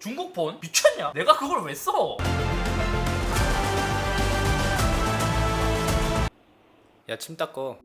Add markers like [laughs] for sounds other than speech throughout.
중국폰? 미쳤냐? 내가 그걸 왜 써? 야 침 닦어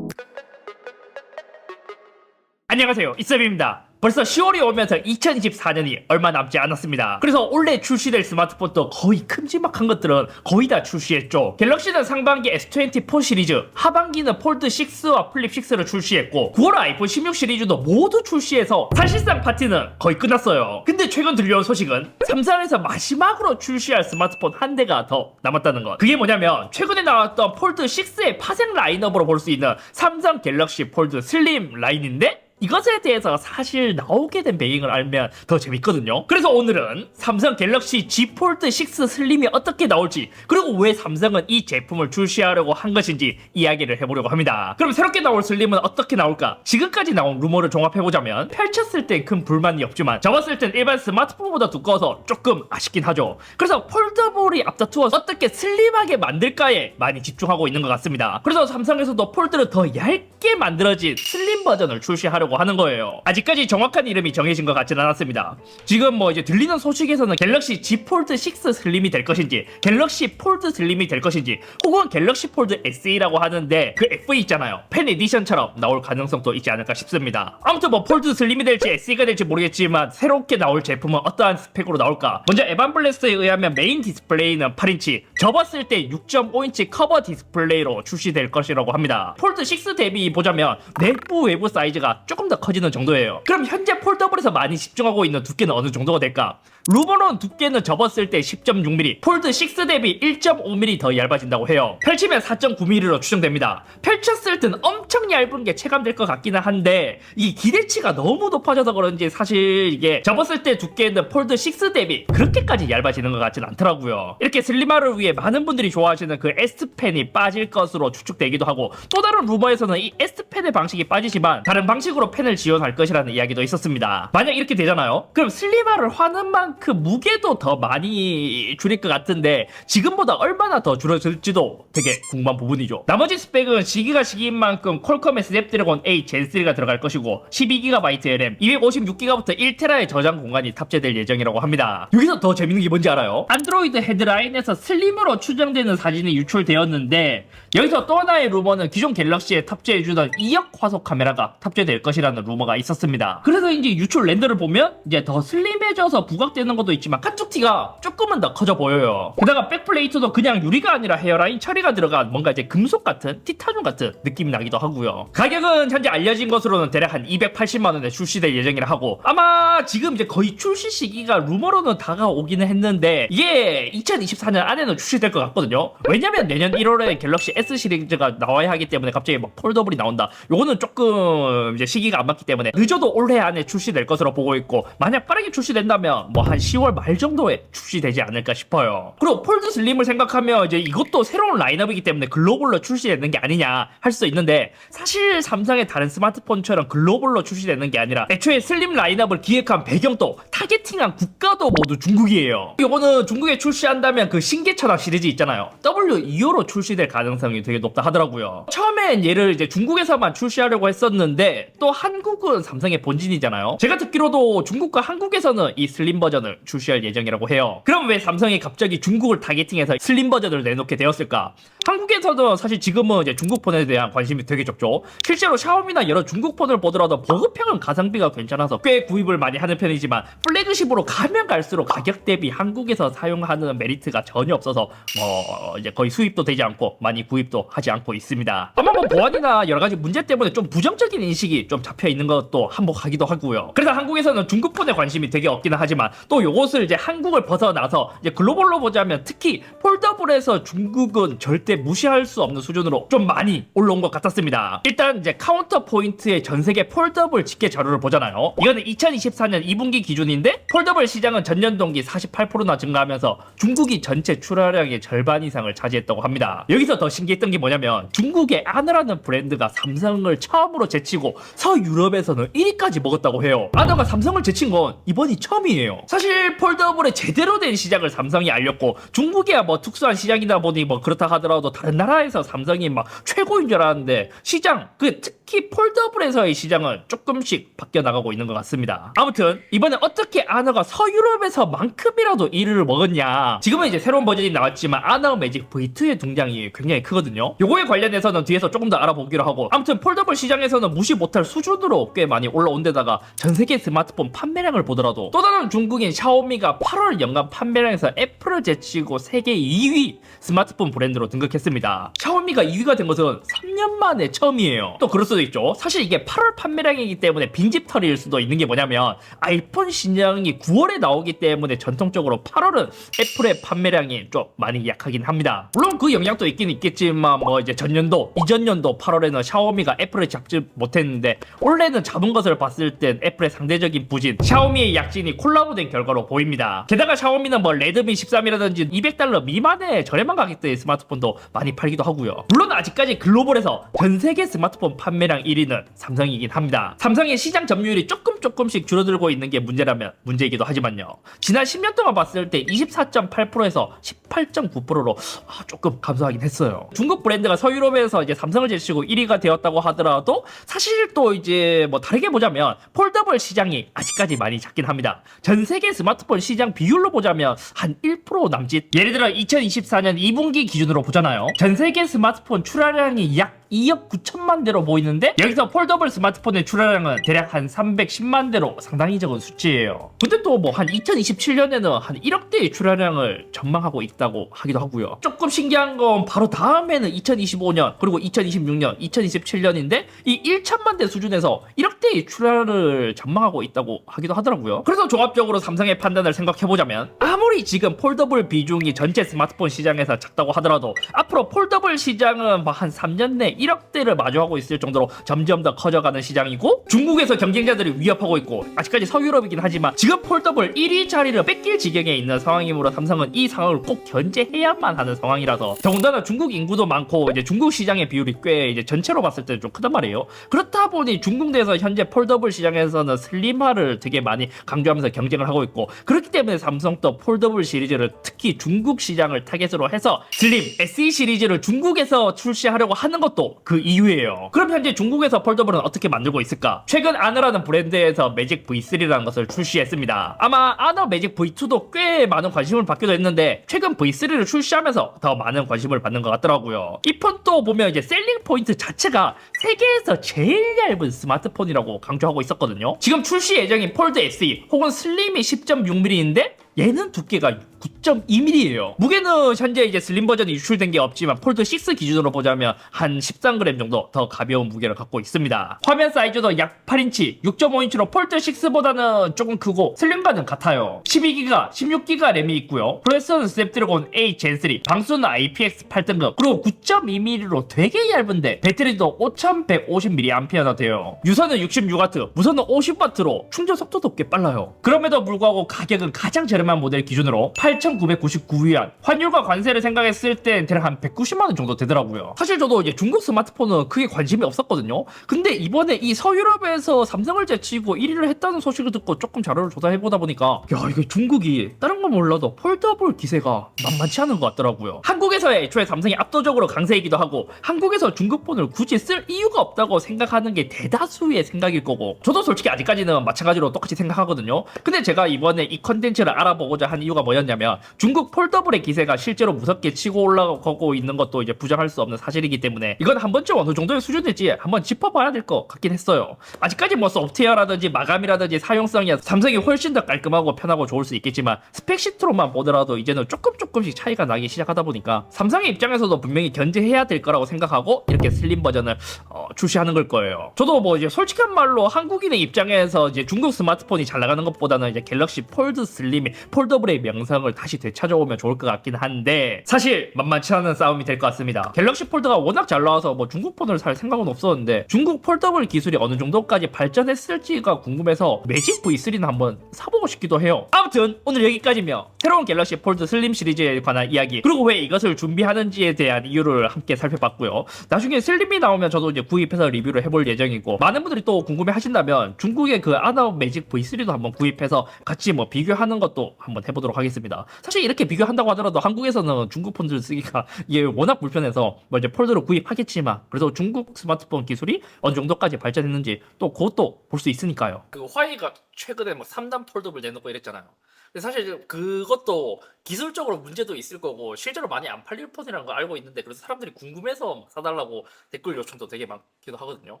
안녕하세요 이쌤입니다 벌써 10월이 오면서 2024년이 얼마 남지 않았습니다. 그래서 올해 출시될 스마트폰도 거의 큼지막한 것들은 거의 다 출시했죠. 갤럭시는 상반기 S24 시리즈, 하반기는 폴드 6와 플립 6를 출시했고 9월 아이폰 16 시리즈도 모두 출시해서 사실상 파티는 거의 끝났어요. 근데 최근 들려온 소식은 삼성에서 마지막으로 출시할 스마트폰 한 대가 더 남았다는 것. 그게 뭐냐면 최근에 나왔던 폴드 6의 파생 라인업으로 볼 수 있는 삼성 갤럭시 폴드 슬림 라인인데 이것에 대해서 사실 나오게 된 배경을 알면 더 재밌거든요. 그래서 오늘은 삼성 갤럭시 G 폴드 6 슬림이 어떻게 나올지 그리고 왜 삼성은 이 제품을 출시하려고 한 것인지 이야기를 해보려고 합니다. 그럼 새롭게 나올 슬림은 어떻게 나올까? 지금까지 나온 루머를 종합해보자면 펼쳤을 땐 큰 불만이 없지만 접었을 땐 일반 스마트폰보다 두꺼워서 조금 아쉽긴 하죠. 그래서 폴더블이 앞다투어 어떻게 슬림하게 만들까에 많이 집중하고 있는 것 같습니다. 그래서 삼성에서도 폴드를 더 얇게 만들어진 슬림 버전을 출시하려고 하는 거예요. 아직까지 정확한 이름이 정해진 것 같지는 않았습니다. 지금 뭐 이제 들리는 소식에서는 갤럭시 G 폴드 6 슬림이 될 것인지, 갤럭시 폴드 슬림이 될 것인지, 혹은 갤럭시 폴드 SE라고 하는데 그 FE 있잖아요. 펜 에디션처럼 나올 가능성도 있지 않을까 싶습니다. 아무튼 뭐 폴드 슬림이 될지 SE가 될지 모르겠지만 새롭게 나올 제품은 어떠한 스펙으로 나올까? 먼저 에반블레스에 의하면 메인 디스플레이는 8인치, 접었을 때 6.5인치 커버 디스플레이로 출시될 것이라고 합니다. 폴드 6 대비 보자면 내부 외부 사이즈가 조금 더 커지는 정도예요. 그럼 현재 폴더블에서 많이 집중하고 있는 두께는 어느 정도가 될까? 루버론 두께는 접었을 때 10.6mm, 폴드 6 대비 1.5mm 더 얇아진다고 해요. 펼치면 4.9mm로 추정됩니다. 펼쳤을 땐 엄청 얇은 게 체감될 것 같기는 한데 이 기대치가 너무 높아져서 그런지 사실 이게 접었을 때 두께는 폴드 6 대비 그렇게까지 얇아지는 것 같진 않더라고요. 이렇게 슬림화를 위해 많은 분들이 좋아하시는 그 S펜이 빠질 것으로 추측되기도 하고 또 다른 루머에서는 이 S펜의 방식이 빠지지만 다른 방식으로 펜을 지원할 것이라는 이야기도 있었습니다. 만약 이렇게 되잖아요. 그럼 슬림화를 하는 만큼 무게도 더 많이 줄일 것 같은데 지금보다 얼마나 더 줄어들지도 되게 궁금한 부분이죠. 나머지 스펙은 시기가 시기인 만큼 퀄컴의 스냅드래곤 8 젠3가 들어갈 것이고 12GB 램, 256GB부터 1TB의 저장 공간이 탑재될 예정이라고 합니다. 여기서 더 재밌는 게 뭔지 알아요? 안드로이드 헤드라인에서 슬림으로 추정되는 사진이 유출되었는데 여기서 또 하나의 루머는 기존 갤럭시에 탑재해주던 2역 화소 카메라가 탑재될 것 이라는 루머가 있었습니다. 그래서 이제 유출 렌더를 보면 이제 더 슬림해져서 부각되는 것도 있지만 한쪽 티가 조금은 더 커져 보여요. 게다가 백플레이트도 그냥 유리가 아니라 헤어라인 처리가 들어간 뭔가 이제 금속 같은 티타늄 같은 느낌이 나기도 하고요. 가격은 현재 알려진 것으로는 대략 한 280만 원에 출시될 예정이라 하고 아마 지금 이제 거의 출시 시기가 루머로는 다가오기는 했는데 이게 2024년 안에는 출시될 것 같거든요. 왜냐면 내년 1월에 갤럭시 S 시리즈가 나와야 하기 때문에 갑자기 막 폴더블이 나온다. 요거는 조금 이제 시기 가 안 맞기 때문에 늦어도 올해 안에 출시될 것으로 보고 있고 만약 빠르게 출시된다면 뭐 한 10월 말 정도에 출시되지 않을까 싶어요. 그리고 폴드 슬림을 생각하면 이제 이것도 새로운 라인업이기 때문에 글로벌로 출시되는 게 아니냐 할 수 있는데 사실 삼성의 다른 스마트폰처럼 글로벌로 출시되는 게 아니라 애초에 슬림 라인업을 기획한 배경도 타겟팅한 국가도 모두 중국이에요. 요거는 중국에 출시한다면 그 신개천왕 시리즈 있잖아요. W2호로 출시될 가능성이 되게 높다 하더라고요. 처음엔 얘를 이제 중국에서만 출시하려고 했었는데 또 한국은 삼성의 본진이잖아요. 제가 듣기로도 중국과 한국에서는 이 슬림 버전을 출시할 예정이라고 해요. 그럼 왜 삼성이 갑자기 중국을 타겟팅해서 슬림 버전을 내놓게 되었을까? 한국에서도 사실 지금은 이제 중국 폰에 대한 관심이 되게 적죠. 실제로 샤오미나 여러 중국 폰을 보더라도 버그평은 가성비가 괜찮아서 꽤 구입을 많이 하는 편이지만 플래그십으로 가면 갈수록 가격 대비 한국에서 사용하는 메리트가 전혀 없어서 뭐 이제 거의 수입도 되지 않고 많이 구입도 하지 않고 있습니다. 아마 뭐 보안이나 여러 가지 문제 때문에 좀 부정적인 인식이 좀 잡혀 있는 것도 한몫하기도 하고요. 그래서 한국에서는 중국 폰에 관심이 되게 없기는 하지만 또 요것을 이제 한국을 벗어나서 이제 글로벌로 보자면 특히 폴더블에서 중국은 절대 무시할 수 없는 수준으로 좀 많이 올라온 것 같았습니다. 일단 이제 카운터 포인트의 전 세계 폴더블 집계 자료를 보잖아요. 이거는 2024년 2분기 기준인데 폴더블 시장은 전년 동기 48%나 증가하면서 중국이 전체 출하량의 절반 이상을 차지했다고 합니다. 여기서 더 신기했던 게 뭐냐면 중국의 아너라는 브랜드가 삼성을 처음으로 제치고 서 유럽에서는 1위까지 먹었다고 해요. 아너가 삼성을 제친 건 이번이 처음이에요. 사실 폴더블의 제대로 된 시장을 삼성이 알렸고 중국이야 뭐 특수한 시장이다 보니 뭐 그렇다 하더라도 다른 나라에서 삼성이 막 최고인 줄 알았는데 시장 그 특- 특히 폴더블에서의 시장은 조금씩 바뀌어 나가고 있는 것 같습니다. 아무튼 이번에 어떻게 아너가 서유럽에서만큼이라도 1위를 먹었냐? 지금은 이제 새로운 버전이 나왔지만 아너 매직 V2의 등장이 굉장히 크거든요. 요거에 관련해서는 뒤에서 조금 더 알아보기로 하고 아무튼 폴더블 시장에서는 무시 못할 수준으로 꽤 많이 올라온 데다가 전 세계 스마트폰 판매량을 보더라도 또 다른 중국인 샤오미가 8월 연간 판매량에서 애플을 제치고 세계 2위 스마트폰 브랜드로 등극했습니다. 샤오미가 2위가 된 것은 3년 만에 처음이에요. 또 그럴 수도 있죠. 사실 이게 8월 판매량이기 때문에 빈집털이일 수도 있는 게 뭐냐면 아이폰 신형이 9월에 나오기 때문에 전통적으로 8월은 애플의 판매량이 좀 많이 약하긴 합니다. 물론 그 영향도 있긴 있겠지만 뭐 이제 전년도 이전년도 8월에는 샤오미가 애플을 잡지 못했는데 올해는 잡은 것을 봤을 땐 애플의 상대적인 부진 샤오미의 약진이 콜라보된 결과로 보입니다. 게다가 샤오미는 뭐 레드미 13이라든지 200달러 미만의 저렴한 가격대의 스마트폰도 많이 팔기도 하고요. 물론 아직까지 글로벌에서 전 세계 스마트폰 판매 량 1위는 삼성이긴 합니다. 삼성의 시장 점유율이 조금 조금씩 줄어들고 있는 게 문제라면 문제이기도 하지만요. 지난 10년 동안 봤을 때 24.8%에서 18.9%로 아, 조금 감소하긴 했어요. 중국 브랜드가 서유럽에서 이제 삼성을 제치고 1위가 되었다고 하더라도 사실 또 이제 뭐 다르게 보자면 폴더블 시장이 아직까지 많이 작긴 합니다. 전 세계 스마트폰 시장 비율로 보자면 한 1% 남짓. 예를 들어 2024년 2분기 기준으로 보잖아요. 전 세계 스마트폰 출하량이 약 2억 9천만 대로 보이는데 여기서 폴더블 스마트폰의 출하량은 대략 한 310만 대로 상당히 적은 수치예요. 근데 또 뭐 한 2027년에는 한 1억 대의 출하량을 전망하고 있 다고 하기도 하고요. 조금 신기한 건 바로 다음에는 2025년 그리고 2026년, 2027년인데 이 1천만 대 수준에서 1억 대의 출하를 전망하고 있다고 하기도 하더라고요. 그래서 종합적으로 삼성의 판단을 생각해보자면 아무리 지금 폴더블 비중이 전체 스마트폰 시장에서 작다고 하더라도 앞으로 폴더블 시장은 뭐한 3년 내 1억 대를 마주하고 있을 정도로 점점 더 커져가는 시장이고 중국에서 경쟁자들이 위협하고 있고 아직까지 서유럽이긴 하지만 지금 폴더블 1위 자리를 뺏길 지경에 있는 상황이므로 삼성은 이 상황을 꼭 견제해야만 하는 상황이라서 더군다나 중국 인구도 많고 이제 중국 시장의 비율이 꽤 이제 전체로 봤을 때 좀 크단 말이에요. 그렇다 보니 중국 내에서 현재 폴더블 시장에서는 슬림화를 되게 많이 강조하면서 경쟁을 하고 있고 그렇기 때문에 삼성도 폴더블 시리즈를 특히 중국 시장을 타겟으로 해서 슬림 SE 시리즈를 중국에서 출시하려고 하는 것도 그 이유예요. 그럼 현재 중국에서 폴더블은 어떻게 만들고 있을까? 최근 아너라는 브랜드에서 매직 V3라는 것을 출시했습니다. 아마 아너 매직 V2도 꽤 많은 관심을 받기도 했는데 최근 V3를 출시하면서 더 많은 관심을 받는 것 같더라고요. 이 폰도 보면 이제 셀링 포인트 자체가 세계에서 제일 얇은 스마트폰이라고 강조하고 있었거든요. 지금 출시 예정인 폴드 SE 혹은 슬림이 10.6mm인데 얘는 두께가 9.2mm예요. 무게는 현재 이제 슬림 버전이 유출된 게 없지만 폴드 6 기준으로 보자면 한 13g 정도 더 가벼운 무게를 갖고 있습니다. 화면 사이즈도 약 8인치, 6.5인치로 폴드 6보다는 조금 크고 슬림과는 같아요. 12기가, 16기가 램이 있고요. 프로세서는 스냅드래곤 A Gen 3, 방수는 IPX 8등급, 그리고 9.2mm로 되게 얇은데 배터리도 5150mAh나 돼요. 유선은 66W, 무선은 50W로 충전 속도도 꽤 빨라요. 그럼에도 불구하고 가격은 가장 저렴 한 모델 기준으로 8,999위안. 환율과 관세를 생각했을 땐 대략 한 190만 원 정도 되더라고요. 사실 저도 이제 중국 스마트폰은 크게 관심이 없었거든요. 근데 이번에 이 서유럽에서 삼성을 제치고 1위를 했다는 소식을 듣고 조금 자료를 조사해 보다 보니까 야 이게 중국이 다른 건 몰라도 폴더블 기세가 만만치 않은 것 같더라고요. 한국에서의 애초에 삼성이 압도적으로 강세이기도 하고 한국에서 중국폰을 굳이 쓸 이유가 없다고 생각하는 게 대다수의 생각일 거고 저도 솔직히 아직까지는 마찬가지로 똑같이 생각하거든요. 근데 제가 이번에 이 컨텐츠를 알아 보고자 한 이유가 뭐였냐면 중국 폴더블의 기세가 실제로 무섭게 치고 올라가고 있는 것도 이제 부정할 수 없는 사실이기 때문에 이건 한 번쯤 어느 정도의 수준일지 한번 짚어봐야 될 것 같긴 했어요. 아직까지 뭐 소프트웨어라든지 마감이라든지 사용성이 삼성이 훨씬 더 깔끔하고 편하고 좋을 수 있겠지만 스펙 시트로만 보더라도 이제는 조금 조금씩 차이가 나기 시작하다 보니까 삼성의 입장에서도 분명히 견제해야 될 거라고 생각하고 이렇게 슬림 버전을 어, 출시하는 걸 거예요. 저도 뭐 이제 솔직한 말로 한국인의 입장에서 이제 중국 스마트폰이 잘 나가는 것보다는 이제 갤럭시 폴드 슬림이 폴더블의 명성을 다시 되찾아오면 좋을 것 같긴 한데 사실 만만치 않은 싸움이 될 것 같습니다. 갤럭시 폴드가 워낙 잘 나와서 뭐 중국 폰을 살 생각은 없었는데 중국 폴더블 기술이 어느 정도까지 발전했을지가 궁금해서 매직 V3는 한번 사보고 싶기도 해요. 아 무튼 오늘 여기까지며 새로운 갤럭시 폴드 슬림 시리즈에 관한 이야기 그리고 왜 이것을 준비하는지에 대한 이유를 함께 살펴봤고요. 나중에 슬림이 나오면 저도 이제 구입해서 리뷰를 해볼 예정이고 많은 분들이 또 궁금해 하신다면 중국의 그 아나 매직 V3도 한번 구입해서 같이 뭐 비교하는 것도 한번 해보도록 하겠습니다. 사실 이렇게 비교한다고 하더라도 한국에서는 중국 폰들을 쓰기가 [laughs] 이게 워낙 불편해서 뭐 이제 폴더를 구입하겠지만 그래도 중국 스마트폰 기술이 어느 정도까지 발전했는지 또 그것도 볼 수 있으니까요. 그 화이가 최근에 막 3단 폴더블 내놓고 이랬잖아요. 근데 사실 그것도 기술적으로 문제도 있을 거고 실제로 많이 안 팔릴 폰이라는 걸 알고 있는데 그래서 사람들이 궁금해서 막 사달라고 댓글 요청도 되게 많기도 하거든요.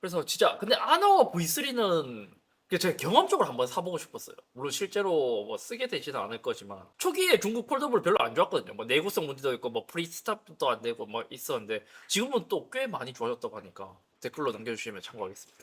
그래서 진짜 근데 아너 V3는 제가 경험적으로 한번 사보고 싶었어요. 물론 실제로 뭐 쓰게 되지는 않을 거지만 초기에 중국 폴더블 별로 안 좋았거든요. 뭐 내구성 문제도 있고 뭐 프리스탑도 안 되고 뭐 있었는데 지금은 또 꽤 많이 좋아졌다고 하니까 댓글로 남겨주시면 참고하겠습니다.